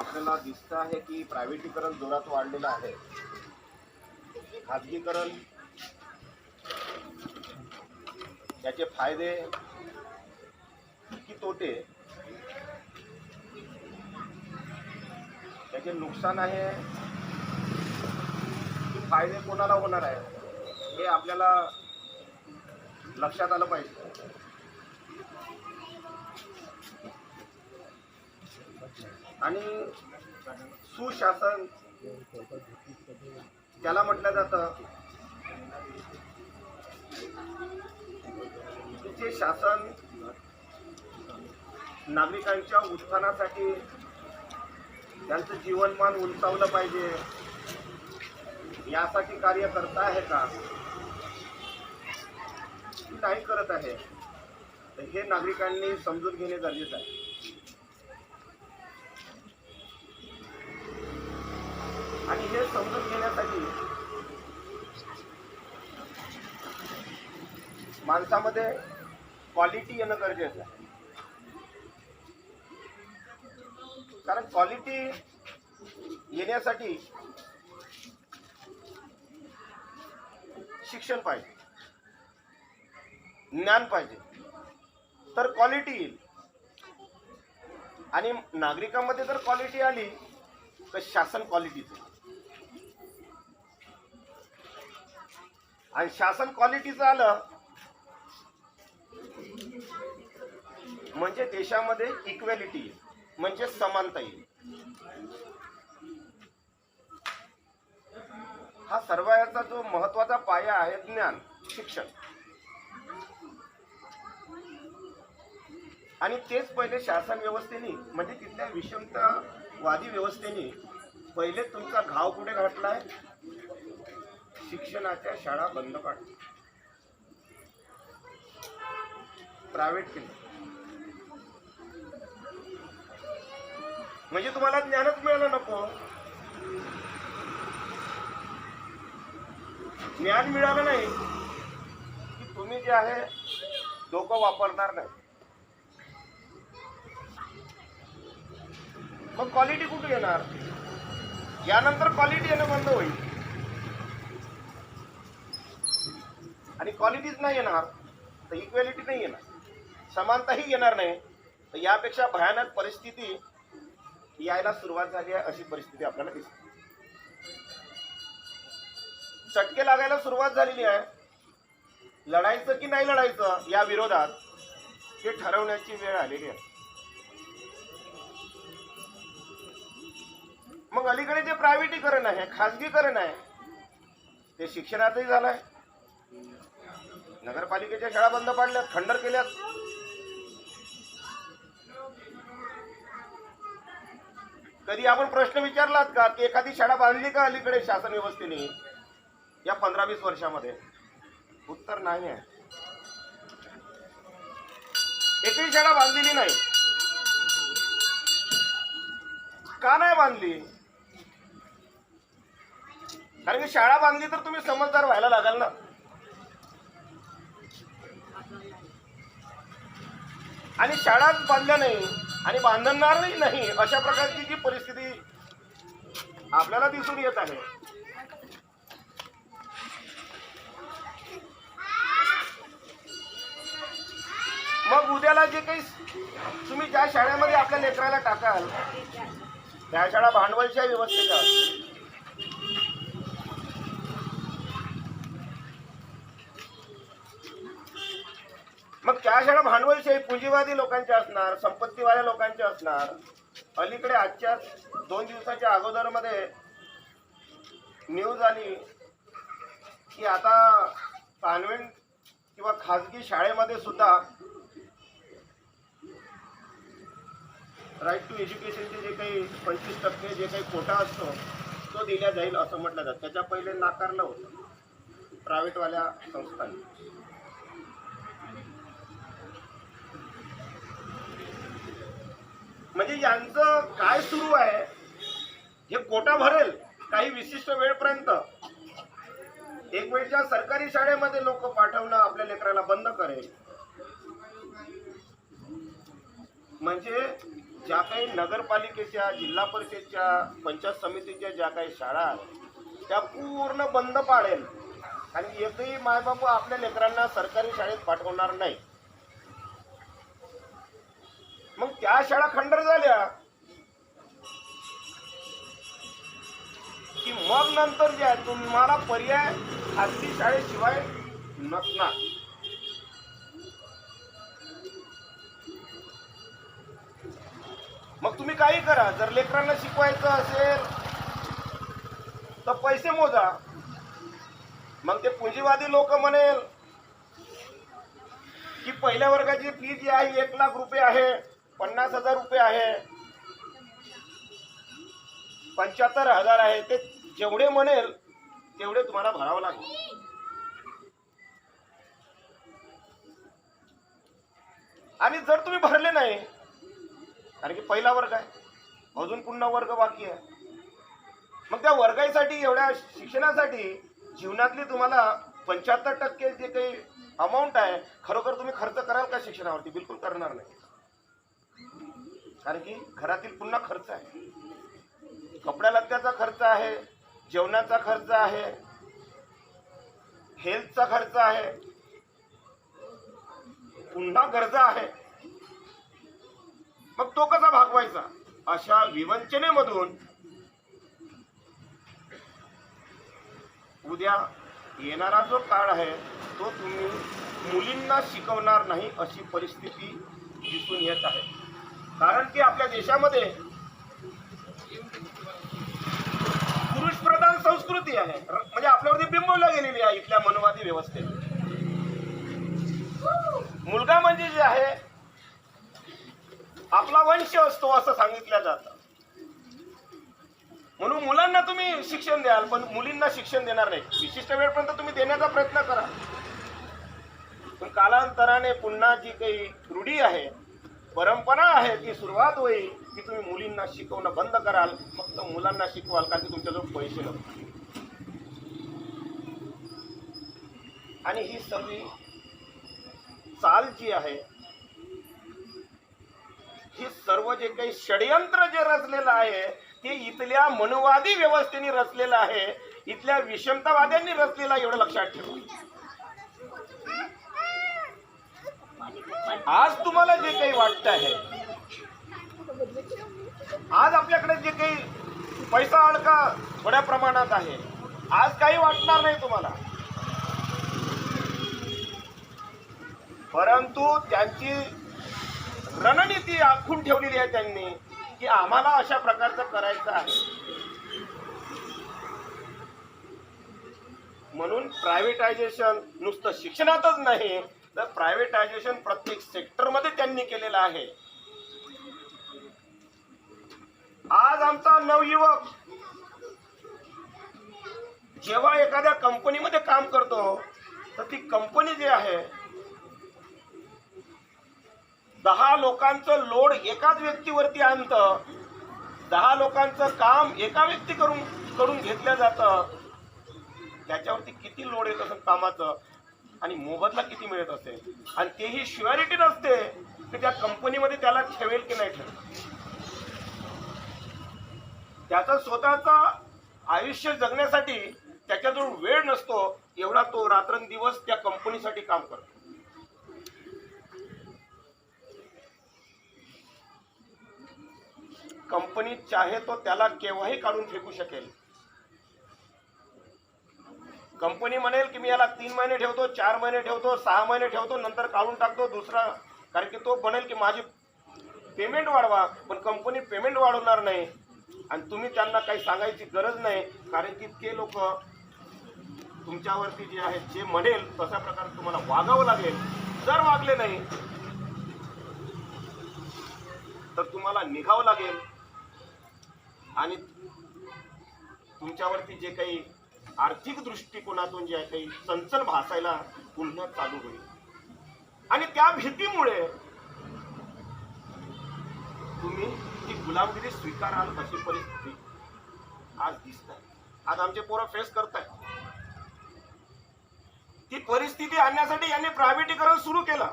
आपल्याला दिसतं आहे की प्रायव्हेटीकरण जोरात वाढलेलं आहे. खाजगीकरण त्याचे फायदे की तोटे त्याचे नुकसान आहे. की फायदे कोणाला होणार आहे हे आपल्याला लक्षात आलं पाहिजे. आणि सुशासन त्याला म्हटलं जातं तिचे शासन नागरिकांच्या उत्थानासाठी त्यांचं जीवनमान उंचावलं पाहिजे यासाठी कार्य करता आहे का? नाही करत आहे. हे नागरिकांनी समजून घेणे गरजेचं आहे. हे समजून घेण्यासाठी. माणसामध्ये क्वालिटी येणं गरजेचं आहे. कारण क्वालिटी येण्यासाठी शिक्षण पाहिजे. ज्ञान पाहिजे. तर क्वालिटी येईल. आणि नागरिकांमध्ये जर क्वालिटी आली तर शासन क्वालिटीचं आणि शासन क्वालिटीचं आलं म्हणजे देशामध्ये इक्वेलिटी येईल म्हणजे समानता येईल. हा सर्वांचा जो महत्त्वाचा पाया आहे ज्ञान शिक्षण. आणि तेच पहिले शासन व्यवस्थेने म्हणजे तिथल्या विषमतावादी व्यवस्थेने पहिले तुमचा घाव कुठे घातलाय? शिक्षणाच्या शाळा बंद पाडल्या प्रायव्हेट केलं. म्हणजे तुम्हाला ज्ञानच मिळालं नको. ज्ञान मिळालं नाही की तुम्ही जे आहे डोकं वापरणार नाही. मग क्वालिटी कुठे येणार? यानंतर क्वालिटी येणं बंद होईल. क्वालिटीच नाही येणार तर इक्वॅलिटी नाही येणार. समानताही येणार नाही. तर यापेक्षा भयानक परिस्थिती यायला सुरुवात झाली आहे अशी परिस्थिती आपल्याला दिसते. चटके लागायला सुरुवात झालेली आहे. लढायचं की नाही लढायचं या विरोधात हे ठरवण्याची वेळ आलेली आहे. मग अलीकडे जे प्रायव्हेटीकरण आहे खाजगीकरण आहे ते शिक्षणातही झालं आहे. नगरपालिकेच्या शाळा बंद पाडल्यात खंडर केल्यात. कधी आपण प्रश्न विचारलात का की एखादी शाळा बांधली का अलीकडे शासन व्यवस्थेने? या पंधरा वीस वर्षामध्ये. उत्तर नाही आहे. एकही शाळा बांधलेली नाही. का नाही बांधली? कारण की शाळा बांधली तर तुम्ही समजदार व्हायला लागाल ना. आणि शाळाच बांधल्या नाही आणि बांधणारही नाही अशा प्रकारची जी परिस्थिती आपल्याला दिसून येत आहे. मग उद्याला जे काही तुम्ही ज्या शाळेमध्ये आपल्या लेकराला टाकाल त्या शाळा भांडवलच्या व्यवस्थेच्या मग त्या शाळा भांडवलशाही पुंजीवादी लोकांच्या असणार संपत्तीवाल्या लोकांच्या असणार. अलीकडे आजच्या दोन दिवसाच्या अगोदरमध्ये न्यूज आली की आता कॉन्व्हेंट किंवा खाजगी शाळेमध्ये सुद्धा राईट टू एज्युकेशनचे जे काही पंचवीस टक्के जे काही कोटा असतो तो दिला जाईल असं म्हटलं जातं. त्याच्या पहिले नाकारलं होतं. प्रायव्हेटवाल्या संस्थांनी. म्हणजे यांचं काय सुरू आहे हे कोटा भरेल काही विशिष्ट वेळपर्यंत. एक वेळच्या सरकारी शाळेमध्ये लोक पाठवणं आपल्या लेकराला बंद करेल. म्हणजे ज्या काही नगरपालिकेच्या जिल्हा परिषदच्या पंचायत समितीच्या ज्या काही शाळा आहेत त्या पूर्ण बंद पाडेल. आणि एकही मायबाप आपल्या लेकरांना सरकारी शाळेत पाठवणार नाही. मग त्या शाळा खंडर झाल्या. की मग नंतर जे आहे तुम्हाला पर्याय खासगी शाळेशिवाय नसणार. मग तुम्ही काही करा. जर लेकरांना शिकवायचं असेल तर पैसे मोजा. मग ते पुंजीवादी लोक म्हणेल की पहिल्या वर्गाची फी जी आहे एक लाख रुपये आहे. पन्नास हजार रुपये आहे. पंच्याहत्तर हजार आहे. ते जेवढे म्हणेल तेवढे तुम्हाला भरावं लागेल. आणि जर तुम्ही भरले नाही कारण की पहिला वर्ग आहे अजून पुन्हा वर्ग बाकी आहे. मग त्या वर्गाईसाठी एवढ्या शिक्षणासाठी जीवनातली तुम्हाला पंच्याहत्तर टक्के जे काही अमाऊंट आहे खरोखर तुम्ही खर्च कराल का शिक्षणावरती? बिलकुल करणार नाही. कारण की घरातील पुन्हा खर्च आहे. कपड्या लत्त्याचा खर्च आहे जेवणाचा खर्च आहे हेल्थचा खर्च आहे पुन्हा गरजा आहे. मग तो कसा भागवायचा? अशा विवंचनेमधून उद्या येणारा जो काळ आहे तो तुम्ही मुलींना शिकवणार नाही अशी परिस्थिती दिसून येत आहे. कारण की आपल्या देशामध्ये पुरुष प्रधान संस्कृती आहे. म्हणजे आपल्यावरती बिंबवल्या गेलेली आहे इथल्या मनवादी व्यवस्थेत. मुलगा म्हणजे जे आहे आपला वंश असतो असं सांगितलं जातं. म्हणून मुलांना तुम्ही शिक्षण द्याल पण मुलींना शिक्षण देणार नाही. विशिष्ट वेळपर्यंत तुम्ही देण्याचा प्रयत्न करा. पण कालांतराने पुन्हा जी काही रूढी आहे परंपरा आहे ती सुरुवात होईल की तुम्ही मुलींना शिकवणं बंद कराल फक्त मुलांना शिकवाल कारण की तुमच्याजवळ पैसे नसतील आणि ही सगळी चाल जी आहे हे सर्व जे काही षडयंत्र जे रचलेलं आहे ते इथल्या मनवादी व्यवस्थेने रचलेलं आहे इथल्या विषमतावाद्यांनी रचलेलं आहे, एवढं लक्षात ठेवा. आज तुम्हाला जे काही वाटत आहे आज आपल्याकडे जे काही पैसा अडका थोड्या प्रमाणात आहे आज काही वाटणार नाही तुम्हाला. परंतु त्यांची रणनीती आखून ठेवलेली आहे त्यांनी की आम्हाला अशा प्रकारचं करायचं आहे. म्हणून प्रायव्हेटायझेशन नुसतं शिक्षणातच नाही तर प्रायव्हेटायझेशन प्रत्येक सेक्टरमध्ये त्यांनी केलेलं आहे. आज आमचा नवयुवक जेव्हा एखाद्या कंपनीमध्ये काम करतो तर ती कंपनी जी आहे दहा लोकांचं लोड एकाच व्यक्तीवरती आणतं दहा लोकांचं काम एका व्यक्ती करून करून घेतलं जातं त्याच्यावरती किती लोड येत असं कामाचं? आणि मोबदला किती मिळत असेल? आणि तेही शुअरिटी नसते की त्या कंपनीमध्ये त्याला ठेवेल की नाही ठेवेल. त्याचा स्वतःचा आयुष्य जगण्यासाठी त्याच्याजवळ वेळ नसतो एवढा तो रात्रंदिवस त्या कंपनीसाठी काम करतो. कंपनी चाहे तो त्याला केव्हाही काढून फेकू शकेल. कंपनी म्हणेल की मी याला तीन महिने ठेवतो चार महिने ठेवतो सहा महिने ठेवतो नंतर काढून टाकतो दुसरा. कारण की तो म्हणेल की माझी पेमेंट वाढवा पण कंपनी पेमेंट वाढवणार नाही. आणि तुम्ही त्यांना काही सांगायची गरज नाही कारण की ते लोक तुमच्यावरती जे आहे जे म्हणेल तशा प्रकारे तुम्हाला वागावं लागेल. जर वागले नाही तर तुम्हाला निघावं लागेल. आणि तुमच्यावरती जे काही आर्थिक दृष्टिकोनातून जे आहे काही चंचल भासायला पुन्हा चालू होईल. आणि त्या भीतीमुळे तुम्ही ती गुलामगिरी स्वीकाराल अशी परिस्थिती आज दिसत आहे आज आमचे पोरं फेस करतायत. ती परिस्थिती आणण्यासाठी यांनी प्रायव्हेटीकरण सुरू केलं.